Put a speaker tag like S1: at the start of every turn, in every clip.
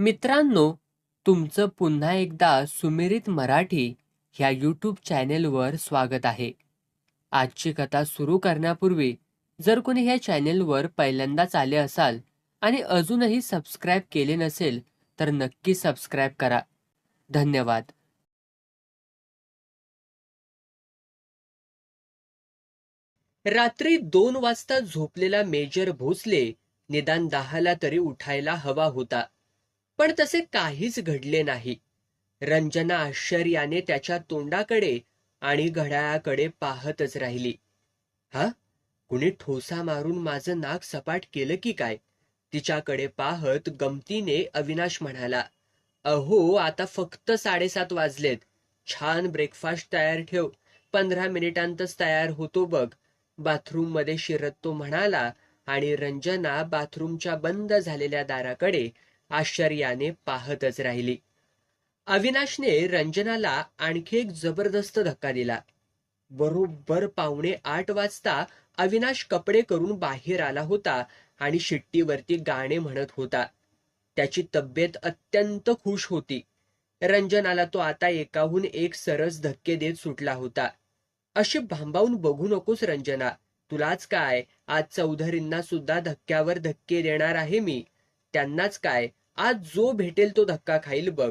S1: मित्रांनो तुमचं पुन्हा एकदा सुमिरित मराठी ह्या यूट्यूब चॅनेलवर स्वागत आहे. आजची कथा सुरू करण्यापूर्वी जर कोणी ह्या चॅनेलवर पहिल्यांदाच आले असाल आणि अजूनही सबस्क्राईब केले नसेल तर नक्की सबस्क्राईब करा. धन्यवाद. रात्री दोन वाजता झोपलेला मेजर भोसले निदान दहाला तरी उठायला हवा होता. पण तसे काहीच घडले नाही. रंजना आश्चर्याने त्याच्या तोंडाकडे आणि घड्याळाकडे पाहतच राहिली. हा? कुणी ठोसा मारून माझं नाक सपाट केलं की काय? तिच्याकडे पाहत गमतीने अविनाश म्हणाला अहो आता फक्त साडेसात वाजलेत. छान ब्रेकफास्ट तयार ठेव. पंधरा मिनिटांतच तयार होतो बघ. बाथरूममध्ये शिरत तो म्हणाला आणि रंजना बाथरूमच्या बंद झालेल्या दाराकडे आश्चर्याने पाहतच राहिली. अविनाशने रंजनाला आणखी एक जबरदस्त धक्का दिला. बरोबर पावणे आठ वाजता अविनाश कपडे करून बाहेर आला होता आणि शिट्टीवरती गाणे म्हणत होता. त्याची तब्येत अत्यंत खुश होती. रंजनाला तो आता एकाहून एक सरस धक्के देत सुटला होता. अशी भांबावून बघू नकोस रंजना. तुलाच काय? आज चौधरींना सुद्धा धक्क्यावर धक्के देणार आहे मी. त्यांनाच काय? आज जो भेटेल तो धक्का खाईल बघ.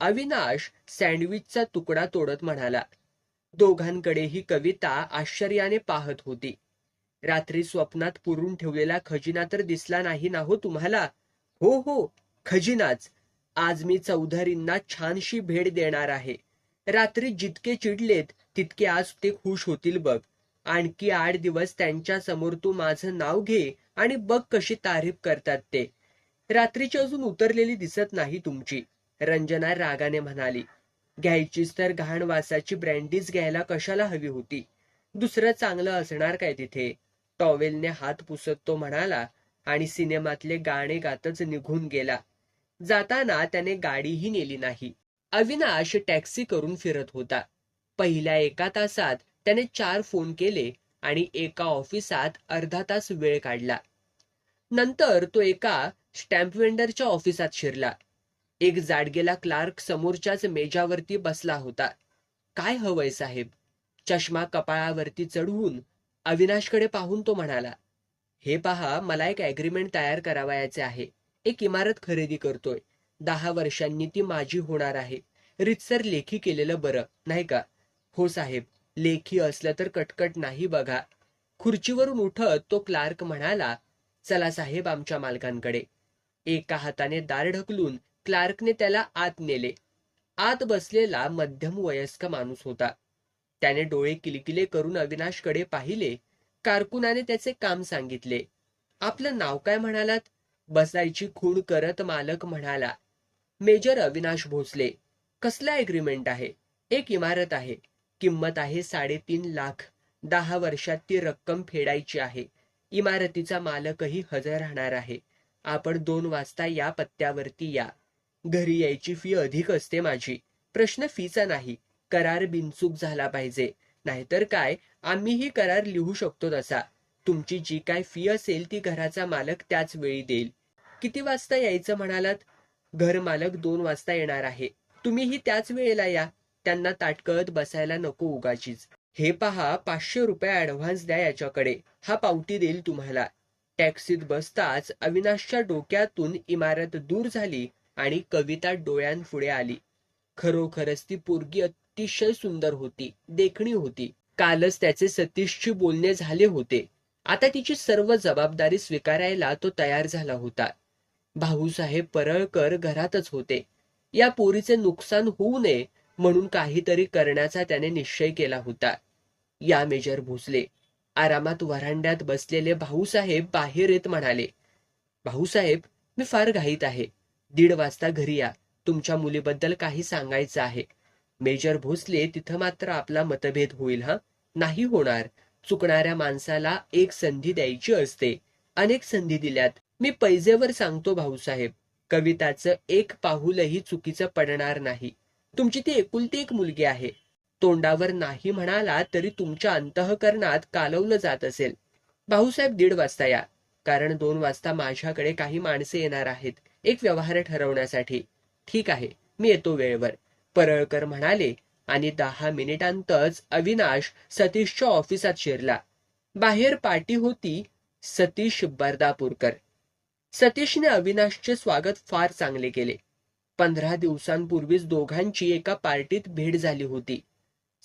S1: अविनाश सँडविचचा तुकडा तोडत म्हणाला. दोघांकडे ही कविता आश्चर्याने पाहत होती. रात्री स्वप्नात पुरून ठेवलेला खजिना तर दिसला नाही ना हो तुम्हाला? हो हो खजिनाच. आज मी चौधरींना छानशी भेट देणार आहे. रात्री जितके चिडलेत तितके आज ते खुश होतील बघ. आणखी आठ दिवस त्यांच्यासमोर तू माझं नाव घे आणि बघ कशी तारीफ करतात ते. रात्रीची अजून उतरलेली दिसत नाही तुमची रंजना रागाने म्हणाली. घ्यायचीच तर घाण वासाची ब्रँडीज घ्यायला कशाला हवी होती? दुसरं चांगलं असणार काय तिथे? टॉवेलने हात पुसत तो म्हणाला आणि सिनेमातले गाणे गातच निघून गेला. जाताना त्याने गाडीही नेली नाही. अविनाश टॅक्सी करून फिरत होता. पहिल्या एका तासात त्याने चार फोन केले आणि एका ऑफिसात अर्धा तास वेळ काढला. नंतर तो एका स्टॅम्प वेंडरच्या ऑफिसात शिरला. एक जाडगेला क्लार्क समोरच्याच मेजावरती बसला होता. काय हवंय साहेब? चष्मा कपाळावरती चढवून अविनाशकडे पाहून तो म्हणाला हे पहा मला एक अग्रीमेंट तयार करावयाचे आहे. एक इमारत खरेदी करतोय. दहा वर्षांनी ती माझी होणार आहे. रितसर लेखी केलेलं बरं नाही का? हो साहेब लेखी असलं तर कटकट नाही बघा. खुर्चीवरून उठत तो क्लार्क म्हणाला चला साहेब आमच्या मालकांकडे. एका हाताने दार ढकलून क्लार्कने त्याला आत नेले. आत बसलेला मध्यम वयस्क माणूस होता. त्याने डोळे किलकिले करून अविनाशकडे पाहिले. कारकुनाने त्याचे काम सांगितले. आपलं नाव काय म्हणालात? बसायची खूण करत मालक म्हणाला. मेजर अविनाश भोसले कसला एग्रीमेंट आहे? एक इमारत आहे. किंमत आहे साडेतीन लाख. दहा वर्षात ती रक्कम फेडायची आहे. इमारतीचा मालकही हजर राहणार आहे. आपण दोन वाजता या पत्त्यावरती या. घरी यायची फी अधिक असते माझी. प्रश्न फीचा नाही. करार बिनचूक झाला पाहिजे. नाहीतर काय? आम्हीही करार लिहू शकतो तसा. तुमची जी काय फी असेल ती घराचा मालक त्याच वेळी देईल. किती वाजता यायचं म्हणालात? घर मालक दोन वाजता येणार आहे. तुम्हीही त्याच वेळेला या. त्यांना ताटकळत बसायला नको उगाचीच. हे पहा पाचशे रुपये ॲडव्हान्स द्या याच्याकडे. हा पावती देईल तुम्हाला. टॅक्सीत बसताच अविनाशच्या डोक्यातून इमारत दूर झाली आणि कविता डोळ्यांपुढे आली. खरोखरच ती पोरगी अतिशय सुंदर होती देखणी होती. कालच त्याचे सतीशची बोलणे झाले होते. आता तिची सर्व जबाबदारी स्वीकारायला तो तयार झाला होता. भाऊसाहेब परळकर घरातच होते. या पोरीचे नुकसान होऊ नये म्हणून काहीतरी करण्याचा त्याने निश्चय केला होता. या मेजर भोसले. आरामात वरांड्यात बसलेले भाऊसाहेब बाहेर येत म्हणाले भाऊसाहेब मी फार घाईत आहे. दीड वाजता घरी या. तुमच्या मुलीबद्दल काही सांगायचं आहे. मेजर भोसले तिथं मात्र आपला मतभेद होईल हा? नाही होणार. चुकणाऱ्या माणसाला एक संधी द्यायची असते. अनेक संधी दिल्यात. मी पैजेवर सांगतो भाऊसाहेब. कविताचं एक पाहुलही चुकीचं पडणार नाही. तुमची ती एकुलती एक मुलगी आहे. तोंडावर नाही म्हणाला तरी तुमच्या अंतःकरणात कालवलं जात असेल. भाऊसाहेब दीड वाजता या. कारण दोन वाजता माझ्याकडे काही माणसे येणार आहेत एक व्यवहार ठरवण्यासाठी. ठीक आहे मी येतो वेळेवर. परळकर म्हणाले आणि दहा मिनिटांतच अविनाश सतीशच्या ऑफिसात शिरला. बाहेर पार्टी होती सतीश बर्दापूरकर. सतीशने अविनाशचे स्वागत फार चांगले केले. पंधरा दिवसांपूर्वीच दोघांची एका पार्टीत भेट झाली होती.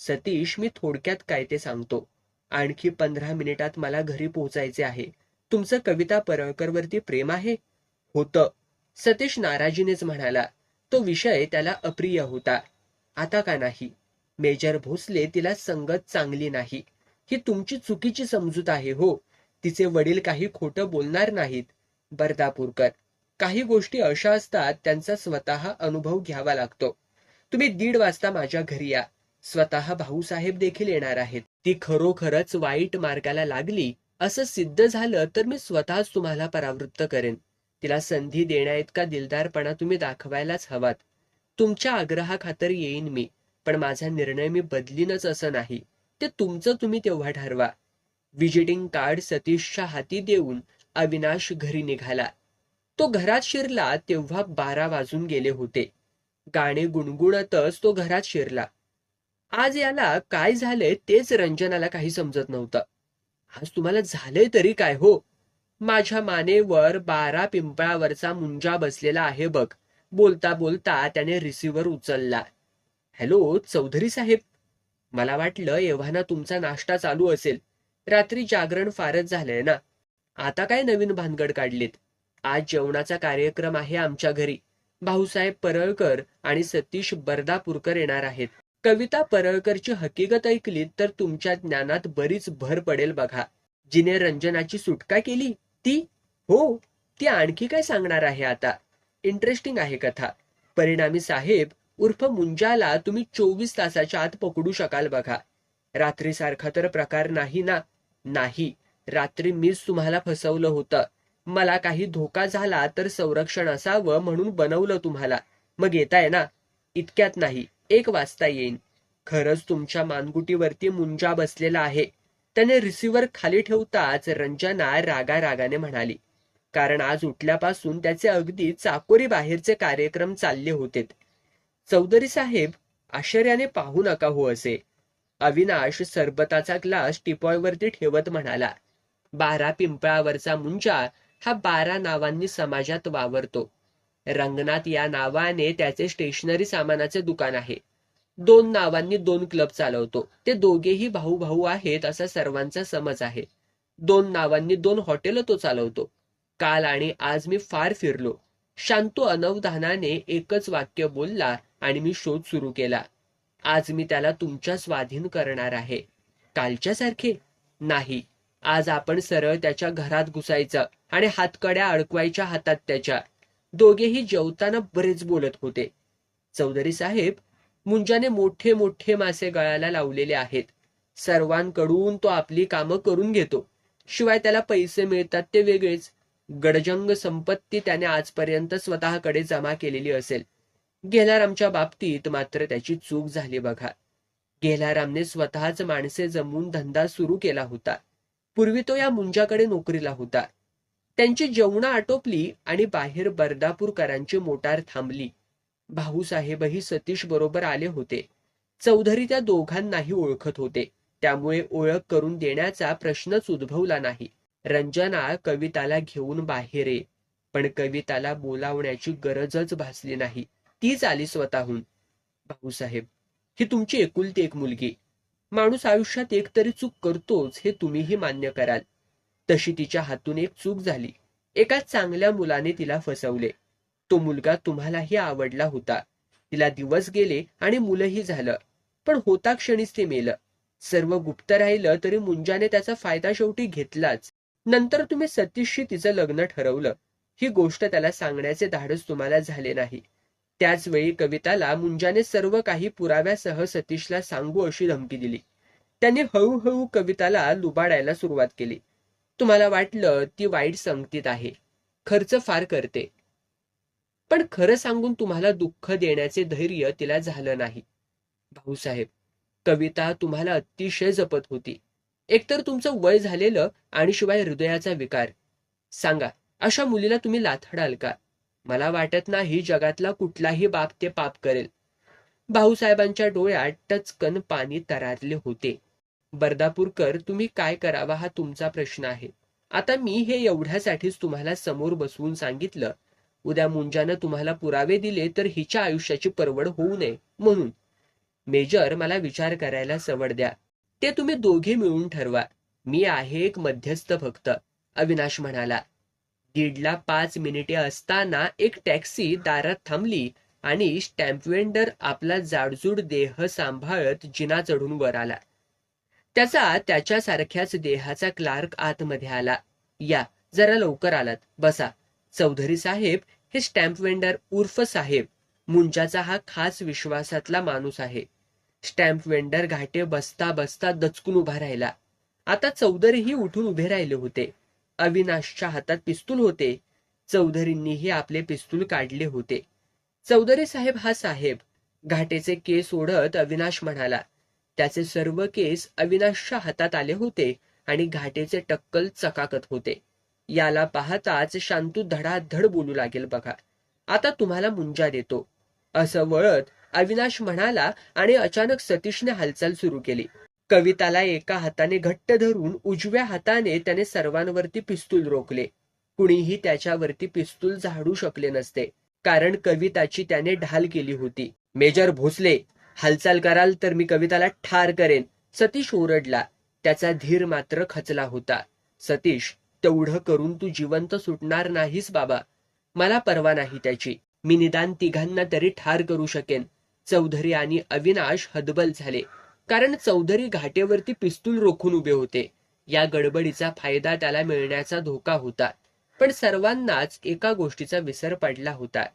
S1: सतीश मी थोडक्यात काय ते सांगतो. आणखी पंधरा मिनिटात मला घरी पोहोचायचे आहे. तुमचं कविता परळकरवरती प्रेम आहे? होतं. सतीश नाराजीनेच म्हणाला. तो विषय त्याला अप्रिय होता. आता का नाही? मेजर भोसले तिला संगत चांगली नाही. ही तुमची चुकीची समजूत आहे हो. तिचे वडील काही खोटं बोलणार नाहीत. बर्दापूरकर काही गोष्टी अशा असतात त्यांचा स्वतः अनुभव घ्यावा लागतो. तुम्ही दीड वाजता माझ्या घरी या. स्वतः भाऊसाहेब देखील येणार आहेत. ती खरोखरच वाईट मार्गाला लागली असं सिद्ध झालं तर मी स्वतःच तुम्हाला परावृत्त करेन. तिला संधी देण्याइतका दिलदारपणा तुम्ही दाखवायलाच हवात. तुमच्या आग्रहाखातर येईन मी पण माझा निर्णय मी बदलीनच असं नाही. ते तुमचं तुम्ही तेव्हा ठरवा. विजिटिंग कार्ड सतीशच्या हाती देऊन अविनाश घरी निघाला. तो घरात शिरला तेव्हा बारा वाजून गेले होते. गाणे गुणगुणतच तो घरात शिरला. आज याला काय झालंय तेच रंजनाला काही समजत नव्हतं. आज तुम्हाला झालंय तरी काय हो? माझ्या मानेवर बारा पिंपळावरचा मुंजा बसलेला आहे बघ. बोलता बोलता त्याने रिसिव्हर उचलला. हॅलो चौधरी साहेब. मला वाटलं एव्हाना तुमचा नाश्ता चालू असेल. रात्री जागरण फारच झालंय ना. आता काय नवीन भानगड काढलीत? आज जेवणाचा कार्यक्रम आहे आमच्या घरी. भाऊसाहेब परळकर आणि सतीश बर्दापूरकर येणार आहेत. कविता परळकरची हकीकत ऐकलीत तर तुमच्या ज्ञानात बरीच भर पडेल बघा. जिने रंजनाची सुटका केली ती हो ती आणखी काय सांगणार आहे आता? इंटरेस्टिंग आहे कथा. परिणामी साहेब उर्फ मुंजाला तुम्ही चोवीस तासाच्या आत पकडू शकाल बघा. रात्रीसारखा तर प्रकार नाही ना? नाही. रात्री मीच तुम्हाला फसवलं होतं. मला काही धोका झाला तर संरक्षण असावं म्हणून बनवलं तुम्हाला. मग येताय ना? इतक्यात नाही. एक वाजता येईन. खरंच तुमच्या मानगुटीवरती मुंजा बसलेला आहे. त्याने रिसिव्हर खाली ठेवताच रंजना रागा रागाने म्हणाली कारण आज उठल्यापासून त्याचे अगदी चाकोरी बाहेरचे कार्यक्रम चालले होते चौधरी साहेब आश्चर्याने पाहू नका हो असे. अविनाश सरबताचा ग्लास टिपॉयवरती ठेवत म्हणाला बारा पिंपळावरचा मुंजा हा बारा नावांनी समाजात वावरतो. रंगनाथ या नावाने त्याचे स्टेशनरी सामानाचे दुकान आहे. दोन नावांनी दोन क्लब चालवतो. ते दोघेही भाऊ भाऊ आहेत असा सर्वांचा समज आहे. दोन नावांनी दोन हॉटेल तो चालवतो. काल आणि आज मी फार फिरलो. शांतो अनवधानाने एकच वाक्य बोलला आणि मी शोध सुरू केला. आज मी त्याला तुमच्या स्वाधीन करणार आहे. कालच्या सारखे नाही. आज आपण सरळ त्याच्या घरात घुसायचं आणि हातकड्या अडकवायच्या हातात त्याच्या. दोघेही जेवताना बरेच बोलत होते. चौधरी साहेब मुंजाने मोठे मोठे मासे गळाला लावलेले आहेत. सर्वांकडून तो आपली कामं करून घेतो. शिवाय त्याला पैसे मिळतात ते वेगळेच. गडजंग संपत्ती त्याने आजपर्यंत स्वतःकडे जमा केलेली असेल. गेलारामच्या बाबतीत मात्र त्याची चूक झाली बघा. गेलारामने स्वतःच माणसे जमवून धंदा सुरू केला होता. पूर्वी तो या मुंजाकडे नोकरीला होता. त्यांची जेवणं आटोपली आणि बाहेर बर्दापूरकरांची मोटार थांबली. भाऊसाहेबही सतीश बरोबर आले होते. चौधरी त्या दोघांनाही ओळखत होते. त्यामुळे ओळख करून देण्याचा प्रश्नच उद्भवला नाही. रंजना कविताला घेऊन बाहेर. ये पण कविताला बोलावण्याची गरजच भासली नाही. तीच आली स्वतःहून. भाऊसाहेब ही तुमची एकुलती एक मुलगी. माणूस आयुष्यात एक तरी चूक करतोच हे तुम्हीही मान्य कराल. तशी तिच्या हातून एक चूक झाली. एका चांगल्या मुलाने तिला फसवले. तो मुलगा तुम्हालाही आवडला होता. तिला दिवस गेले आणि मुलंही झालं. पण होता क्षणीच ते मेलं. सर्व गुप्त राहिलं तरी मुंजाने त्याचा फायदा शेवटी घेतलाच. नंतर तुम्ही सतीशशी तिचं लग्न ठरवलं. ही गोष्ट त्याला सांगण्याचे धाडस तुम्हाला झाले नाही. त्याच वेळी कविताला मुंजाने सर्व काही पुराव्यासह सतीशला सांगू अशी धमकी दिली. त्यांनी हळूहळू कविताला लुबाडायला सुरुवात केली. तुम्हाला वाटलं ती वाईट संगतीत आहे. खर्च फार करते. पण खरं सांगून तुम्हाला दुःख देण्याचे धैर्य तिला झालं नाही. भाऊसाहेब कविता तुम्हाला अतिशय जपत होती. एकतर तुमचं वय झालेलं आणि शिवाय हृदयाचा विकार. सांगा अशा मुलीला तुम्ही लाथडाल का? मला वाटत नाही जगातला कुठलाही बाप ते पाप करेल. भाऊसाहेबांच्या डोळ्यात टचकन पाणी तरारले होते. बर्दापूरकर तुम्ही काय करावा हा तुमचा प्रश्न आहे. आता मी हे एवढ्यासाठीच तुम्हाला समोर बसवून सांगितलं. उद्या मुंजानं तुम्हाला पुरावे दिले तर हिच्या आयुष्याची परवड होऊ नये म्हणून. मेजर मला विचार करायला सवड द्या. ते तुम्ही दोघे मिळून ठरवा. मी आहे एक मध्यस्थ फक्त अविनाश म्हणाला. दीडला पाच मिनिटे असताना एक टॅक्सी दारात थांबली आणि स्टॅम्पवेंडर आपला जाडजूड देह सांभाळत जिना चढून वर आला. त्याचा त्याच्यासारख्याच देहाचा क्लार्क आतमध्ये आला. या जरा लवकर आलात. बसा. चौधरी साहेब हे स्टॅम्प वेंडर उर्फ साहेब. मुंजाचा हा खास विश्वासातला माणूस आहे. स्टॅम्प वेंडर घाटे बसता बसता दचकून उभा राहिला. आता चौधरीही उठून उभे राहिले होते. अविनाशच्या हातात पिस्तूल होते. चौधरींनीही आपले पिस्तूल काढले होते. चौधरी साहेब हा साहेब. घाटेचे केस ओढत अविनाश म्हणाला त्याचे सर्व केस अविनाशच्या हातात आले होते आणि घाटेचे टक्कल चकाकत होते. याला पाहताच शांतू धडाधड बोलू लागेल बघा. आता तुम्हाला मुंजा देतो. असं वळत अविनाश म्हणाला आणि अचानक सतीशने हालचाल सुरू केली. कविताला एका हाताने घट्ट धरून उजव्या हाताने त्याने सर्वांवरती पिस्तूल रोखले. कुणीही त्याच्यावरती पिस्तूल झाडू शकले नसते कारण कविताची त्याने ढाल केली होती. मेजर भोसले हालचाल कराल तर मी कविताला ठार करेन. सतीश ओरडला. त्याचा धीर मात्र खचला होता. सतीश तेवढं करून तू जिवंत सुटणार नाहीस बाबा. मला परवा नाही त्याची. मी निदान तिघांना तरी ठार करू शकेन. चौधरी आणि अविनाश हदबल झाले. कारण चौधरी घाटेवरती पिस्तूल रोखून उभे होते. या गडबडीचा फायदा त्याला मिळण्याचा धोका होता. पण सर्वांनाच एका गोष्टीचा विसर पडला होता.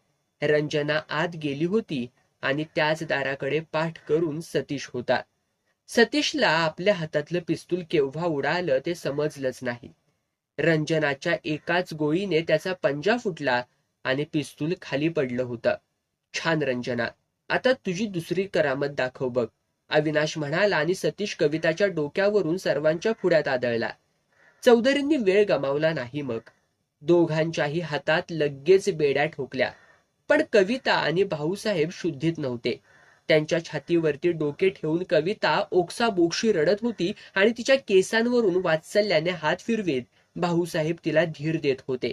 S1: रंजना आत गेली होती. आणि त्याच दाराकडे पाठ करून सतीश होता. सतीशला आपल्या हातातलं पिस्तूल केव्हा उडालं ते समजलंच नाही. रंजनाच्या एकाच गोळीने त्याचा पंजा फुटला आणि पिस्तूल खाली पडलं होतं. छान रंजना. आता तुझी दुसरी करामत दाखव बघ. अविनाश म्हणाला आणि सतीश कविताच्या डोक्यावरून सर्वांच्या पुढ्यात आदळला. चौधरींनी वेळ गमावला नाही मग. दोघांच्याही हातात लगेच बेड्या ठोकल्या. पण कविता आणि भाऊसाहेब शुद्धीत नव्हते. त्यांच्या छातीवरती डोके ठेवून कविता ओक्साबोक्षी रडत होती आणि तिच्या केसांवरून वात्सल्याने हात फिरवीत. भाऊसाहेब तिला धीर देत होते.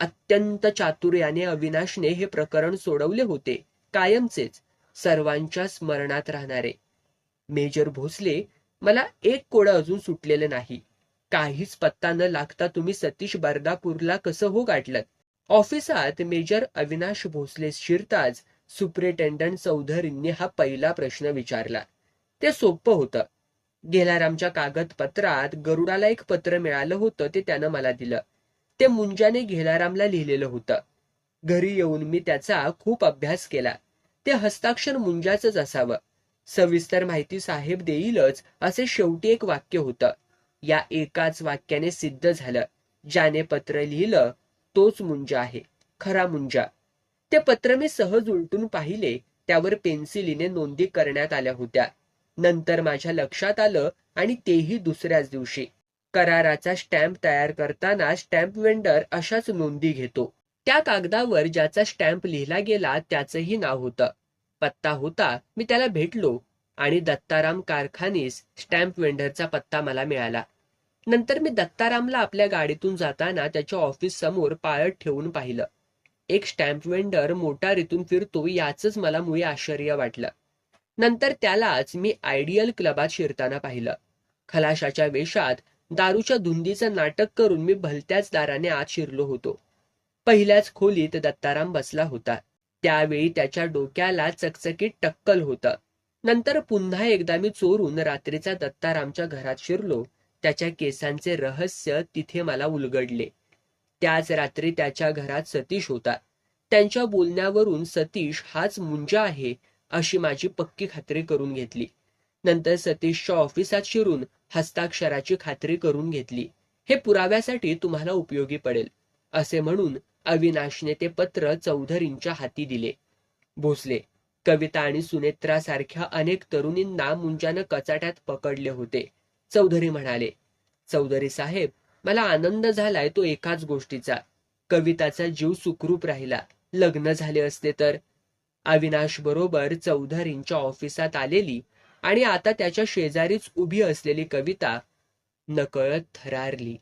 S1: अत्यंत चातुर्याने अविनाशने हे प्रकरण सोडवले होते. कायमचेच. सर्वांच्या स्मरणात राहणारे. मेजर भोसले मला एक कोड अजून सुटलेलं नाही. काहीच पत्ता न लागता तुम्ही सतीश बर्दापूरला कसं हो गाठलं ऑफिसात मेजर अविनाश भोसले शिरताच सुप्रिटेंडंट चौधरींनी हा पहिला प्रश्न विचारला. ते सोपं होतं. गेलारामच्या कागदपत्रात गरुडाला एक पत्र मिळालं होतं ते त्यानं मला दिलं. ते मुंजाने घेलारामला लिहिलेलं होतं. घरी येऊन मी त्याचा खूप अभ्यास केला. ते हस्ताक्षर मुंजाचंच असावं. सविस्तर माहिती साहेब देईलच असे शेवटी एक वाक्य होतं. या एकाच वाक्याने सिद्ध झालं. ज्याने पत्र लिहिलं तोच मुंजा आहे खरा मुंजा. ते पत्र मी सहज उलटून पाहिले त्यावर पेन्सिलीने नोंदी करण्यात आल्या होत्या. नंतर माझ्या लक्षात आलं आणि तेही दुसऱ्याच दिवशी. कराराचा स्टॅम्प तयार करताना स्टॅम्प वेंडर अशाच नोंदी घेतो. त्या कागदावर ज्याचा स्टॅम्प लिहिला गेला त्याचंही नाव होतं. पत्ता होता मी त्याला भेटलो आणि दत्ताराम कारखानीस स्टॅम्प वेंडरचा पत्ता मला मिळाला. नंतर मी दत्तारामला आपल्या गाडीतून जाताना त्याच्या ऑफिस समोर पाळत ठेवून पाहिलं. एक स्टॅम्प वेंडर मोटारीतून फिरतो याच मला मुळे आश्चर्य वाटलं. नंतर त्यालाच मी आयडियल क्लबात शिरताना पाहिलं. खलाशाच्या वेशात दारूच्या धुंदीचं नाटक करून मी भलत्याच दाराने आत शिरलो होतो. पहिल्याच खोलीत दत्ताराम बसला होता. त्यावेळी त्याच्या डोक्याला चकचकीत टक्कल होतं. नंतर पुन्हा एकदा मी चोरून रात्रीचा दत्तारामच्या घरात शिरलो. त्याच्या केसांचे रहस्य तिथे मला उलगडले. त्याच रात्री त्याच्या घरात सतीश होता. त्यांच्या बोलण्यावरून सतीश हाच मुंजा आहे अशी माझी पक्की खात्री करून घेतली. नंतर सतीशच्या ऑफिसात शिरून हस्ताक्षराची खात्री करून घेतली. हे पुराव्यासाठी तुम्हाला उपयोगी पडेल असे म्हणून अविनाशने ते पत्र चौधरींच्या हाती दिले. भोसले कविता आणि सुनेत्रा सारख्या अनेक तरुणींना मुंजानं कचाट्यात पकडले होते. चौधरी म्हणाले चौधरी साहेब मला आनंद झालाय तो एकाच गोष्टीचा. कविताचा जीव सुखरूप राहिला. लग्न झाले असते तर? अविनाश बरोबर चौधरींच्या ऑफिसात आलेली आणि आता त्याच्या शेजारीच उभी असलेली कविता नकळत थरारली.